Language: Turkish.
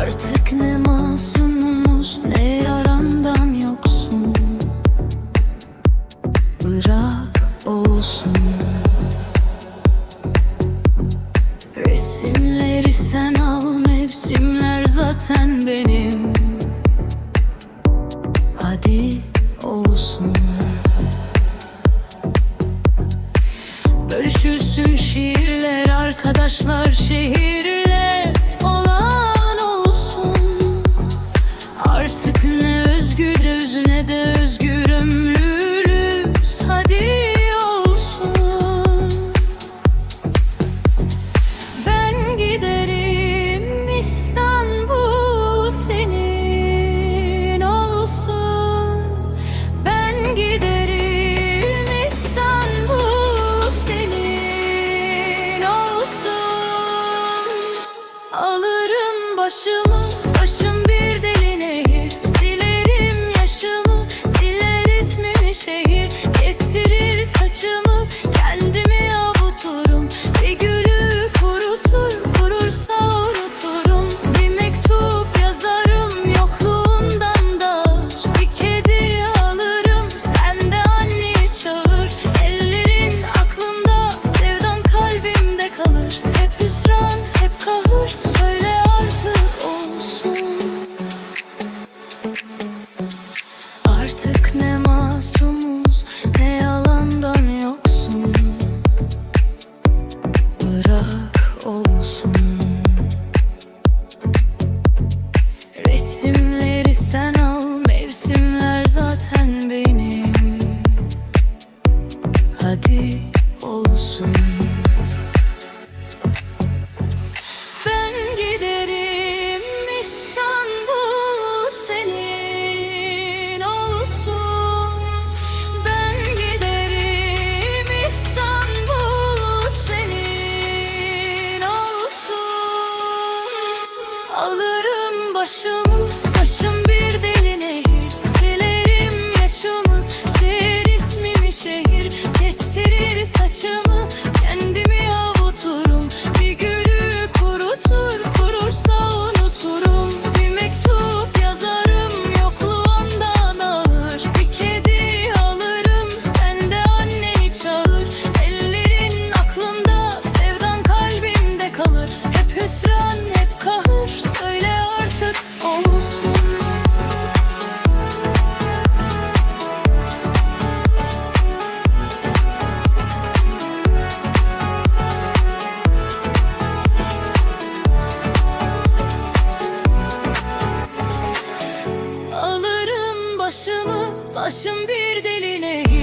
Artık ne masumumuz ne yarandan yoksun. Bırak olsun. Resimleri sen al mevsimler zaten benim. Hadi olsun. Bölüşülsün şiirler arkadaşlar şehir. 是梦 hadi olsun. Ben giderim İstanbul senin olsun. Ben giderim İstanbul senin olsun. Alırım başımı. başımı Başım bir deline gir